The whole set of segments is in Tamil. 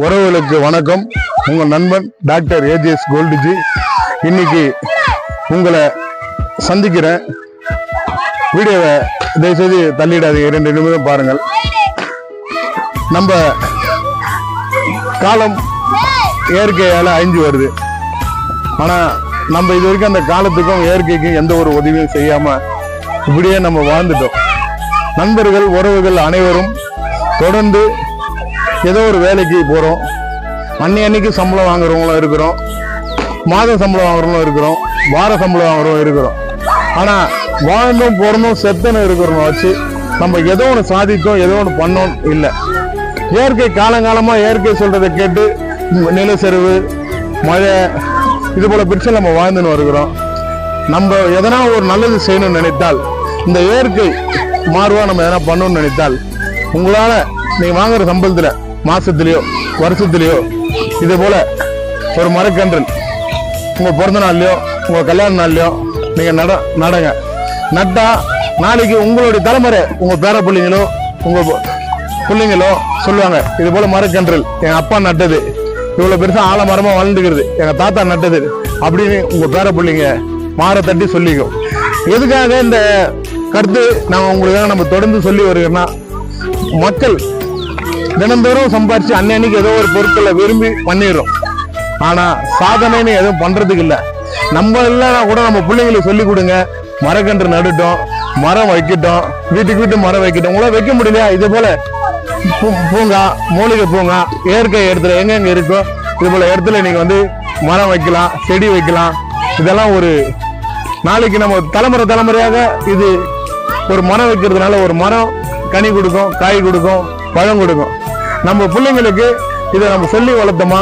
உறவுகளுக்கு வணக்கம். உங்கள் நண்பன் டாக்டர் ஏஜிஎஸ் கோல்டுஜி. இன்னைக்கு உங்களை சந்திக்கிறேன். வீடியோவை தயவுசெய்து தள்ளிடாதீங்க. இரண்டு நிமிடம் பாருங்கள். நம்ம காலம் இயற்கையால் அழிஞ்சு வருது. ஆனால் நம்ம இது வரைக்கும் அந்த காலத்துக்கும் இயற்கைக்கும் எந்த ஒரு உதவியும் செய்யாமல் இப்படியே நம்ம வாழ்ந்துட்டோம். நண்பர்கள் உறவுகள் அனைவரும் தொடர்ந்து ஏதோ ஒரு வேலைக்கு போகிறோம் அன்னை அன்னைக்கு சம்பளம் வாங்குறவங்களும் இருக்கிறோம். மாத சம்பளம் வாங்குறவங்களும் இருக்கிறோம். வார சம்பளம் வாங்குறவங்க இருக்கிறோம். ஆனால் வாழ்ந்தும் பிறந்தும் செத்தனும் இருக்கிறவங்க வச்சு நம்ம ஏதோ ஒன்று சாதித்தோம் ஏதோ ஒன்று பண்ணோம் இல்லை. இயற்கை காலங்காலமாக இயற்கை சொல்கிறத கேட்டு நிலச்சரிவு மழை இது போல பிரச்சனை நம்ம வாழ்ந்துன்னு வருகிறோம். நம்ம எதனா ஒரு நல்லது செய்யணும்னு நினைத்தால் இந்த இயற்கை மாறுவா நம்ம எதனா பண்ணணும்னு நினைத்தால் உங்களால் நீங்க வாங்குற சம்பளத்துல மாசத்துலயோ வருஷத்துலயோ இது போல ஒரு மரக்கன்றல் உங்க பிறந்த நாள்லயோ உங்க கல்யாண நாள்லயோ நீங்க நட நடங்க. நட்டா நாளைக்கு உங்களுடைய தலைமுறை உங்க பேர பிள்ளைங்களோ உங்க பிள்ளைங்களோ சொல்லுவாங்க இது போல மரக்கன்றல் எங்க அப்பா நட்டது. இவ்வளவு பெருசா ஆலமரமா வளர்ந்துக்கிறது. எங்க தாத்தா நட்டது. அப்படின்னு உங்க பேர பிள்ளைங்க மாற தட்டி சொல்லிக்கும். எதுக்காக இந்த கருத்து நான் உங்களுக்காக நம்ம தொடர்ந்து சொல்லி வருகிறோம்னா மக்கள் தினந்தோறும் சம்பாரிச்சு அன்னன்னைக்கு ஏதோ ஒரு பொருட்களை விரும்பி பண்ணிடுறோம். ஆனா சாதனைன்னு எதுவும் பண்றதுக்கு இல்லை. நம்ம இல்லைன்னா கூட நம்ம பிள்ளைங்களுக்கு சொல்லி கொடுங்க. மரக்கன்று நடுட்டோம் மரம் வைக்கட்டும் வீட்டுக்கு வீட்டு மரம் வைக்கட்டும். உங்களால வைக்க முடியலையா? இது போல பூ- பூங்கா மூலிகை பூங்கா இயற்கை இடத்துல எங்கெங்க இருக்கோ இது போல இடத்துல நீங்க வந்து மரம் வைக்கலாம் செடி வைக்கலாம். இதெல்லாம் ஒரு நாளைக்கு நம்ம தலைமுறை தலைமுறையாக இது ஒரு மரம் வைக்கிறதுனால ஒரு மரம் கனி கொடுக்கும் காய் கொடுக்கும் பழம் கொடுக்கும். நம்ம பிள்ளைங்களுக்கு இதை நம்ம சொல்லி வளர்த்தோமா?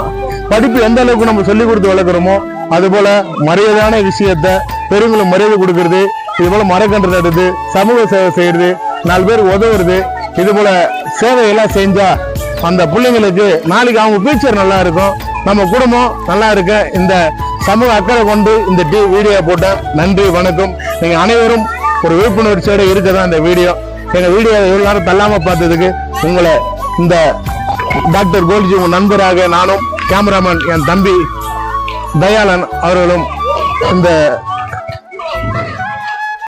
படிப்பு எந்த அளவுக்கு நம்ம சொல்லி கொடுத்து வளர்க்குறோமோ அதுபோல் மரியாதையான விஷயத்த பெரியவங்களுக்கு மரியாதை கொடுக்கறது இது போல மரக்கன்று நடுறது சமூக சேவை செய்யறது நாலு பேர் உதவுறது இது போல சேவையெல்லாம் செஞ்சா அந்த பிள்ளைங்களுக்கு நாளைக்கு அவங்க ஃபியூச்சர் நல்லா இருக்கும். நம்ம குடும்பம் நல்லா இருக்க இந்த சமூக அக்கறை கொண்டு இந்த டி வீடியோ போட்டேன் நன்றி வணக்கம். நீங்கள் அனைவரும் ஒரு விழிப்புணர்ச்சியோடு இருக்க தான் இந்த வீடியோ எங்கள் வீடியோ இவ்வளவு நேரம் தள்ளாமல் பார்த்ததுக்கு உங்களை இந்த டாக்டர் கோல்ஜி உங்கள் நண்பராக நானும் கேமராமேன் என் தம்பி தயாளன் அவர்களும் இந்த